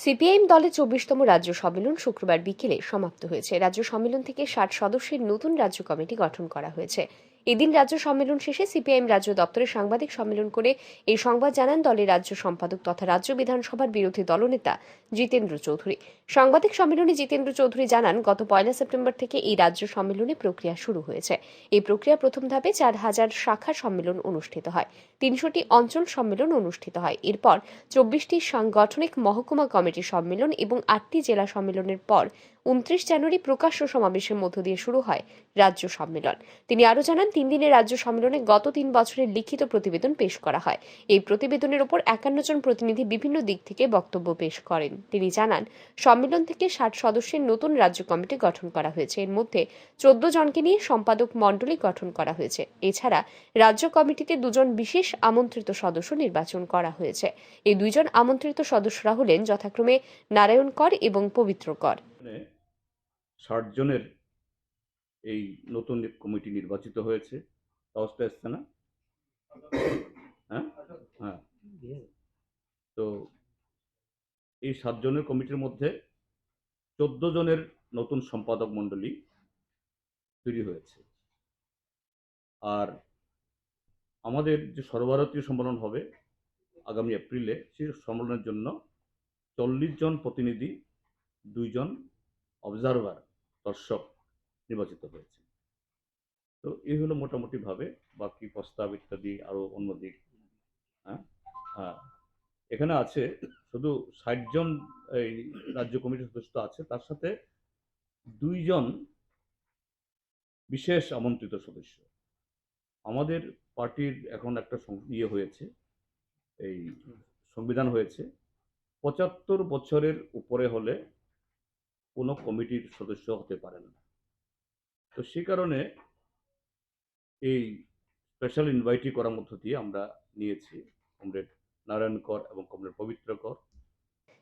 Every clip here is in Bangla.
সিপিআইএম দলের চব্বিশতম রাজ্য সম্মেলন শুক্রবার বিকেলে সমাপ্ত হয়েছে। রাজ্য সম্মেলন থেকে ষাট সদস্যের নতুন রাজ্য কমিটি গঠন করা হয়েছে। এদিন রাজ্য সম্মেলন শেষে সিপিআইএম রাজ্য দপ্তরে সাংবাদিক সম্মেলন করে এই সংবাদ জানান দলের রাজ্য সম্পাদক তথা রাজ্য বিধানসভার বিরোধী দলনেতা জিতেন্দ্র চৌধুরী। সাংবাদিক সম্মেলনে জিতেন্দ্র চৌধুরী জানান, গত পয়লা সেপ্টেম্বর থেকে এই রাজ্য সম্মেলনে প্রক্রিয়া শুরু হয়েছে। এই প্রক্রিয়া প্রথম ধাপে চার হাজার শাখা সম্মেলন অনুষ্ঠিত হয়। তিনশোটি অঞ্চল সম্মেলন অনুষ্ঠিত হয়। এরপর চব্বিশটি সাংগঠনিক মহকুমা কমিটি সম্মেলন এবং আটটি জেলা সম্মেলনের পর উনত্রিশ জানুয়ারি প্রকাশ্য সমাবেশের মধ্য দিয়ে শুরু হয় রাজ্য সম্মেলন। তিনি আরও জানান তিন দিনের রাজ্য সম্মেলনে গত তিন বছরের লিখিত প্রতিবেদন পেশ করা হয়। এই প্রতিবেদনের ওপর একান্ন জন প্রতিনিধি বিভিন্ন দিক থেকে বক্তব্য পেশ করেন। তিনি জানান, সম্মেলন থেকে ষাট সদস্যের নতুন রাজ্য কমিটি গঠন করা হয়েছে। এর মধ্যে চোদ্দ জনকে নিয়ে সম্পাদক মণ্ডলী গঠন করা হয়েছে। এছাড়া রাজ্য কমিটিতে দুজন বিশেষ আমন্ত্রিত সদস্য নির্বাচন করা হয়েছে। এই দুইজন আমন্ত্রিত সদস্যরা হলেন যথাক্রমে নারায়ণ কর এবং পবিত্র কর। ষাট জনের এই নতুন কমিটি নির্বাচিত হয়েছে। কাগজটা এসছে না? হ্যাঁ? হ্যাঁ। তো এই সাতজনের কমিটির মধ্যে চোদ্দ জনের নতুন সম্পাদক মণ্ডলী তৈরি হয়েছে। আর আমাদের যে সর্বভারতীয় সম্মেলন হবে আগামী এপ্রিলে, সেই সম্মেলনের জন্য চল্লিশ জন প্রতিনিধি, দুইজন অবজারভার দর্শক নির্বাচিত হয়েছে। তো এই হলো মোটামুটিভাবে বাকি প্রস্তাব ইত্যাদি আরও অন্য দিক। হ্যাঁ? এখানে আছে শুধু ষাট জন এই রাজ্য কমিটির সদস্য আছে, তার সাথে দুইজন বিশেষ আমন্ত্রিত সদস্য। আমাদের পার্টির এখন একটা ইয়ে হয়েছে, এই সংবিধান হয়েছে। পঁচাত্তর বছরের উপরে হলে কোনো কমিটির সদস্য হতে পারেন না। তো সে কারণে এই স্পেশাল ইনভাইটি করার মধ্য দিয়ে আমরা নিয়েছি কমরেড নারায়ণ কর এবং কমরেড পবিত্র কর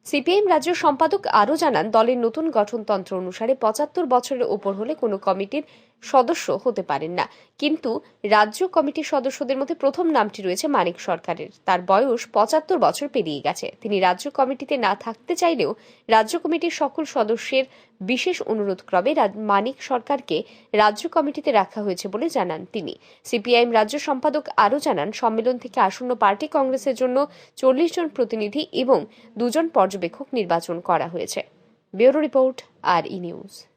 সিপিএম রাজ্য সম্পাদক আরও জানান, দলের নতুন গঠনতন্ত্র অনুসারে পঁচাত্তর বছরের ওপর হলে কোনো কমিটির সদস্য হতে পারেন না। কিন্তু রাজ্য কমিটির সদস্যদের মধ্যে প্রথম নামটি রয়েছে মানিক সরকারের। তার বয়স পঁচাত্তর বছর পেরিয়ে গেছে। তিনি রাজ্য কমিটিতে না থাকতে চাইলেও রাজ্য কমিটির সকল সদস্যের বিশেষ অনুরোধ ক্রমে মানিক সরকারকে রাজ্য কমিটিতে রাখা হয়েছে বলে জানান তিনি। সিপিআইএম রাজ্য সম্পাদক আরও জানান, সম্মেলন থেকে আসন্ন পার্টি কংগ্রেসের জন্য চল্লিশ জন প্রতিনিধি এবং দুজন পর্যবেক্ষক নির্বাচন করা হয়েছে। ব্যুরো রিপোর্ট, আর ই নিউজ।